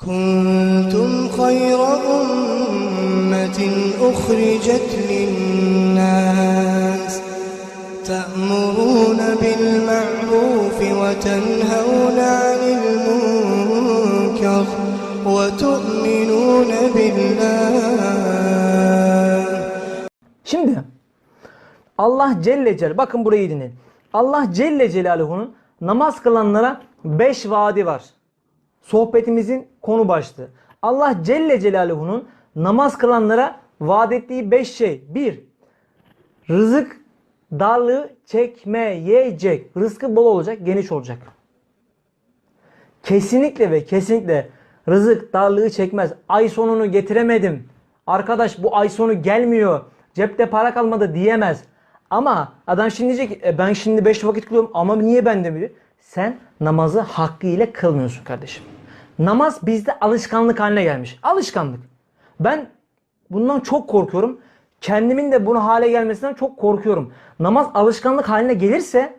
كنتم خير أمة أخرجت للناس تأمرون بالمعروف وتنهون عن المنكر وتؤمنون بالله Şimdi Allah Celle Celaluhu bakın burayı dinleyin. Allah Celle Celaluhu'nun namaz kılanlara 5 vaadi var. Sohbetimizin konu başlığı. Allah Celle Celaluhu'nun namaz kılanlara vaat ettiği 5 şey. 1. Rızık darlığı çekmeyecek. Rızkı bol olacak, geniş olacak. Kesinlikle ve kesinlikle rızık darlığı çekmez. Ay sonunu getiremedim. Arkadaş bu ay sonu gelmiyor. Cepte para kalmadı diyemez. Ama adam şimdi diyecek "E, ben şimdi 5 vakit kılıyorum ama niye ben de? Sen namazı hakkıyla kılmıyorsun kardeşim. Namaz bizde alışkanlık haline gelmiş. Alışkanlık. Ben bundan çok korkuyorum. Kendimin de bunu hale gelmesinden çok korkuyorum. Namaz alışkanlık haline gelirse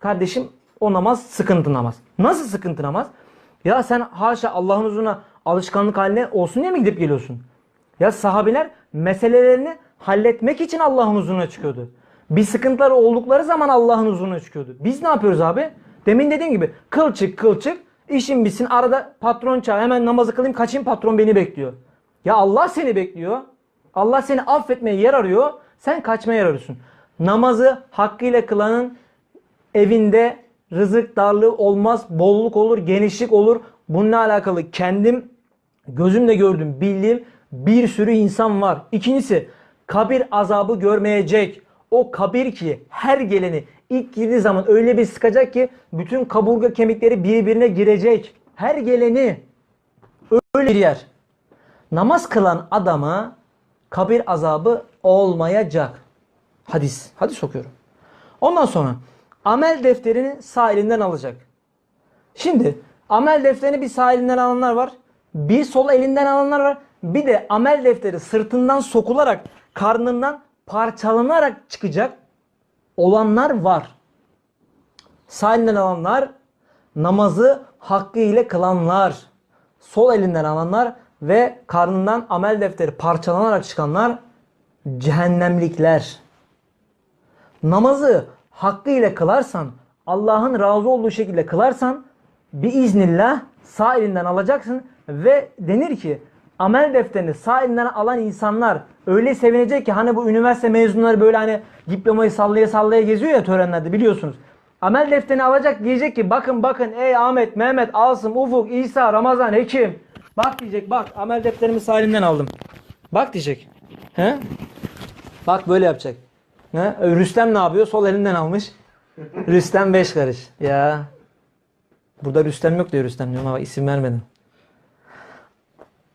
kardeşim o namaz sıkıntı namaz. Nasıl sıkıntı namaz? Ya sen haşa Allah'ın huzuruna alışkanlık haline olsun diye mi gidip geliyorsun? Ya sahabeler meselelerini halletmek için Allah'ın huzuruna çıkıyordu. Bir sıkıntıları oldukları zaman Allah'ın huzuruna çıkıyordu. Biz ne yapıyoruz abi? Demin dediğim gibi kıl çık kıl çık işin bitsin arada patron çağır hemen namazı kılayım kaçayım patron beni bekliyor. Ya Allah seni bekliyor. Allah seni affetmeye yer arıyor. Sen kaçmaya yer arıyorsun. Namazı hakkıyla kılanın evinde rızık darlığı olmaz, bolluk olur, genişlik olur. Bununla alakalı kendim gözümle gördüm, bildiğim bir sürü insan var. İkincisi kabir azabı görmeyecek. O kabir ki her geleni ilk girdiği zaman öyle bir sıkacak ki bütün kaburga kemikleri birbirine girecek. Her geleni öyle bir yer. Namaz kılan adama kabir azabı olmayacak. Hadis. Hadis okuyorum. Ondan sonra amel defterini sağ elinden alacak. Şimdi amel defterini bir sağ elinden alanlar var. Bir sol elinden alanlar var. Bir de amel defteri sırtından sokularak karnından parçalanarak çıkacak olanlar var. Sağ elinden alanlar namazı hakkı ile kılanlar. Sol elinden alanlar ve karnından amel defteri parçalanarak çıkanlar cehennemlikler namazı hakkıyla kılarsan, Allah'ın razı olduğu şekilde kılarsan bir iznillah sağ elinden alacaksın ve denir ki amel defterini sağ elinden alan insanlar öyle sevinecek ki hani bu üniversite mezunları böyle hani diplomayı sallaya sallaya geziyor ya törenlerde biliyorsunuz. Amel defterini alacak diyecek ki bakın bakın ey Ahmet, Mehmet, Asım, Ufuk, İsa, Ramazan, Hekim. Bak diyecek bak amel defterimi sağ elimden aldım. Bak diyecek. He? Bak böyle yapacak. Ne? Rüstem ne yapıyor? Sol elinden almış. Rüstem 5 karış. Ya. Burada Rüstem yok diyor Rüstem diyor ama isim vermedim.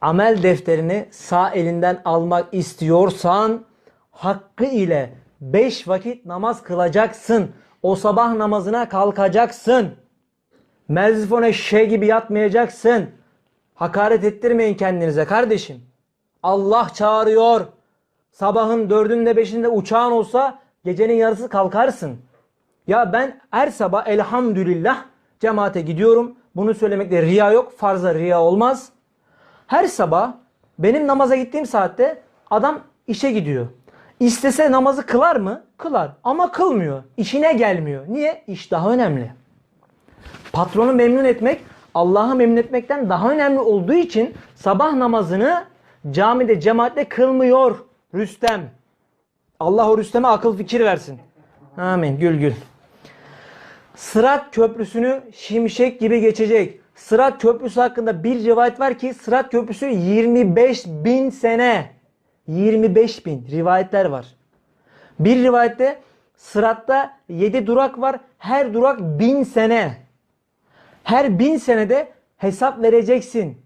Amel defterini sağ elinden almak istiyorsan hakkı ile 5 vakit namaz kılacaksın. O sabah namazına kalkacaksın. Merzifone şey gibi yatmayacaksın. Hakaret ettirmeyin kendinize kardeşim. Allah çağırıyor. Sabahın dördünde beşinde uçağın olsa gecenin yarısı kalkarsın. Ya ben her sabah elhamdülillah cemaate gidiyorum. Bunu söylemekte riya yok. Farza riya olmaz. Her sabah benim namaza gittiğim saatte adam işe gidiyor. İstese namazı kılar mı? Kılar. Ama kılmıyor. İşine gelmiyor. Niye? İş daha önemli. Patronu memnun etmek Allah'ı memnun etmekten daha önemli olduğu için sabah namazını camide cemaatle kılmıyor Rüstem. Allah o Rüstem'e akıl fikir versin. Amin. Gül gül. Sırat köprüsünü şimşek gibi geçecek. Sırat köprüsü hakkında bir rivayet var ki Sırat köprüsü 25 bin sene. 25 bin rivayetler var. Bir rivayette Sırat'ta 7 durak var. Her durak bin sene. Her bin senede hesap vereceksin.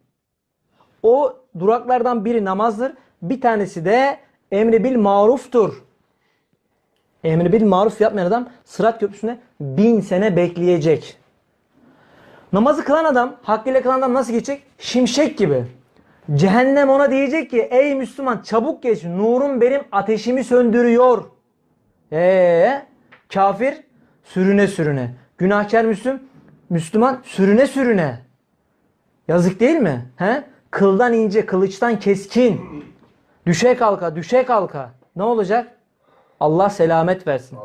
O duraklardan biri namazdır. Bir tanesi de emri bil maruftur. Emri bil maruf yapmayan adam Sırat Köprüsü'nde bin sene bekleyecek. Namazı kılan adam, hakkıyla kılan adam nasıl geçecek? Şimşek gibi. Cehennem ona diyecek ki ey Müslüman çabuk geç nurun benim ateşimi söndürüyor. Ee, kafir sürüne sürüne. Günahkar Müslüm, Müslüman sürüne sürüne. Yazık değil mi? He? Kıldan ince, kılıçtan keskin. Düşe kalka, düşe kalka. Ne olacak? Allah selamet versin.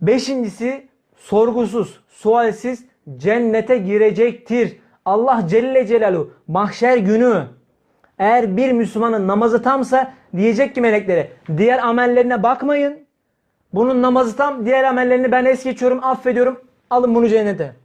Beşincisi sorgusuz, sualsiz cennete girecektir. Allah Celle Celaluhu mahşer günü eğer bir Müslümanın namazı tamsa diyecek ki meleklere diğer amellerine bakmayın. Bunun namazı tam diğer amellerini ben es geçiyorum affediyorum alın bunu cennete.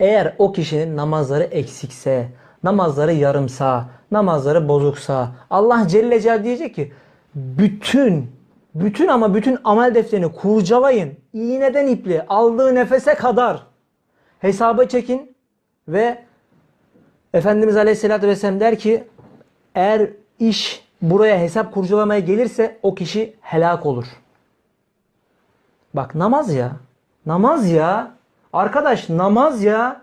Eğer o kişinin namazları eksikse, namazları yarımsa, namazları bozuksa Allah Celle Celaluhu diyecek ki bütün bütün ama bütün amel defterini kurcalayın. İğneden iple aldığı nefese kadar hesaba çekin ve Efendimiz Aleyhisselatü Vesselam der ki eğer iş buraya hesap kurcalamaya gelirse o kişi helak olur. Bak namaz ya. Namaz ya. Arkadaş namaz ya.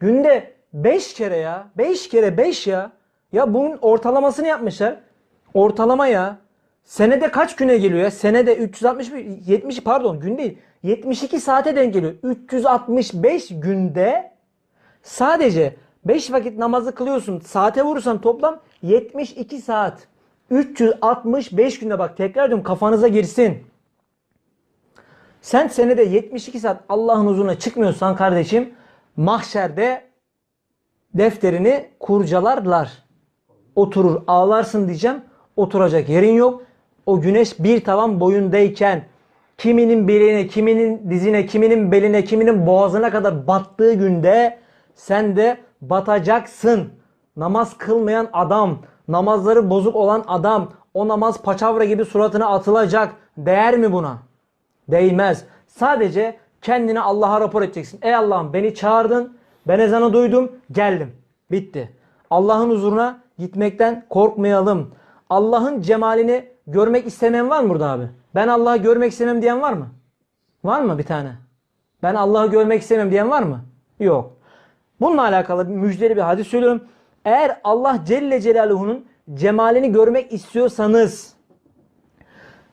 Günde 5 kere ya. 5 kere 5 ya. Ya bunun ortalamasını yapmışlar. Ortalama ya. Senede kaç güne geliyor ya? Senede 361 70 pardon gün değil. 72 saate denk geliyor. 365 günde sadece 5 vakit namazı kılıyorsun. Saate vurursan toplam 72 saat. 365 günde bak tekrar diyorum kafanıza girsin. Sen senede 72 saat Allah'ın huzuruna çıkmıyorsan kardeşim mahşerde defterini kurcalarlar. Oturur ağlarsın diyeceğim. Oturacak yerin yok. O güneş bir tavan boyundayken kiminin bileğine, kiminin dizine, kiminin beline, kiminin boğazına kadar battığı günde sen de batacaksın. Namaz kılmayan adam, namazları bozuk olan adam, o namaz paçavra gibi suratına atılacak. Değer mi buna? Değmez. Sadece kendini Allah'a rapor edeceksin. Ey Allah'ım beni çağırdın. Ben ezanı duydum. Geldim. Bitti. Allah'ın huzuruna gitmekten korkmayalım. Allah'ın cemalini görmek istemeyen var mı burada abi? Ben Allah'ı görmek istemem diyen var mı? Var mı bir tane? Ben Allah'ı görmek istemem diyen var mı? Yok. Bununla alakalı müjdeli bir hadis söylüyorum. Eğer Allah Celle Celaluhu'nun cemalini görmek istiyorsanız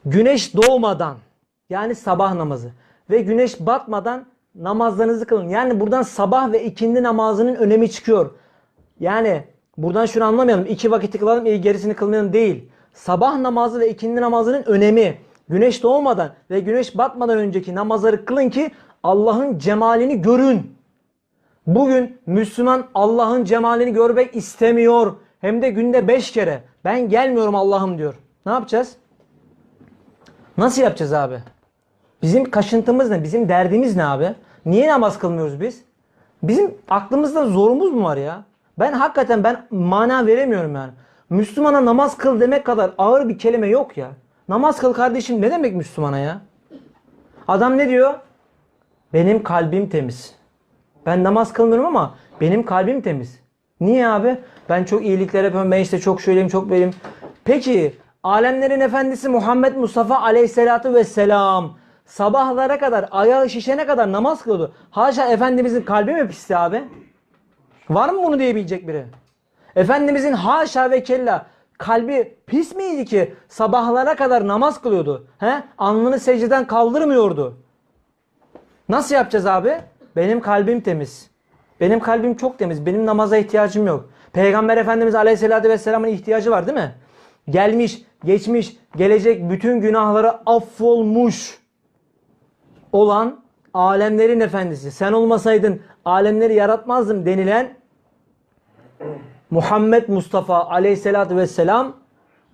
güneş doğmadan yani sabah namazı ve güneş batmadan namazlarınızı kılın. Yani buradan sabah ve ikindi namazının önemi çıkıyor. Yani buradan şunu anlamayalım. İki vakiti kılalım gerisini kılmayalım değil. Sabah namazı ve ikindi namazının önemi. Güneş doğmadan ve güneş batmadan önceki namazları kılın ki Allah'ın cemalini görün. Bugün Müslüman Allah'ın cemalini görmek istemiyor. Hem de günde beş kere. Ben gelmiyorum Allah'ım diyor. Ne yapacağız? Nasıl yapacağız abi? Bizim kaşıntımız ne? Bizim derdimiz ne abi? Niye namaz kılmıyoruz biz? Bizim aklımızda zorumuz mu var ya? Ben hakikaten ben mana veremiyorum yani. Müslümana namaz kıl demek kadar ağır bir kelime yok ya. Namaz kıl kardeşim ne demek Müslümana ya? Adam ne diyor? Benim kalbim temiz. Ben namaz kılmıyorum ama benim kalbim temiz. Niye abi? Ben çok iyilikler yapıyorum. Ben işte çok şöyleyim, çok böyleyim. Peki alemlerin efendisi Muhammed Mustafa aleyhissalatu vesselam sabahlara kadar, ayağı şişene kadar namaz kılıyordu. Haşa Efendimizin kalbi mi pisti abi? Var mı bunu diyebilecek biri? Efendimizin haşa ve kella kalbi pis miydi ki sabahlara kadar namaz kılıyordu? He? Alnını secdeden kaldırmıyordu. Nasıl yapacağız abi? Benim kalbim temiz. Benim kalbim çok temiz. Benim namaza ihtiyacım yok. Peygamber Efendimiz Aleyhisselatü Vesselam'ın ihtiyacı var değil mi? Gelmiş, geçmiş, gelecek bütün günahları affolmuş olan alemlerin efendisi. Sen olmasaydın alemleri yaratmazdım denilen Muhammed Mustafa Aleyhisselatü Vesselam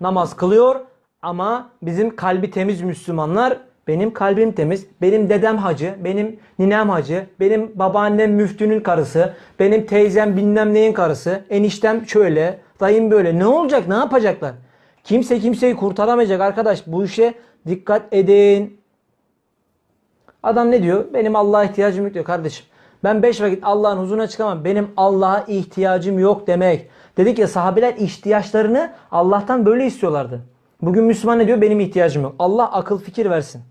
namaz kılıyor ama bizim kalbi temiz Müslümanlar benim kalbim temiz. Benim dedem hacı, benim ninem hacı, benim babaannem müftünün karısı, benim teyzem bilmem neyin karısı, eniştem şöyle, dayım böyle. Ne olacak? Ne yapacaklar? Kimse kimseyi kurtaramayacak arkadaş. Bu işe dikkat edin. Adam ne diyor? Benim Allah'a ihtiyacım yok diyor kardeşim. Ben 5 vakit Allah'ın huzuruna çıkamam. Benim Allah'a ihtiyacım yok demek. Dedik ya sahabeler ihtiyaçlarını Allah'tan böyle istiyorlardı. Bugün Müslüman ne diyor? Benim ihtiyacım yok. Allah akıl fikir versin.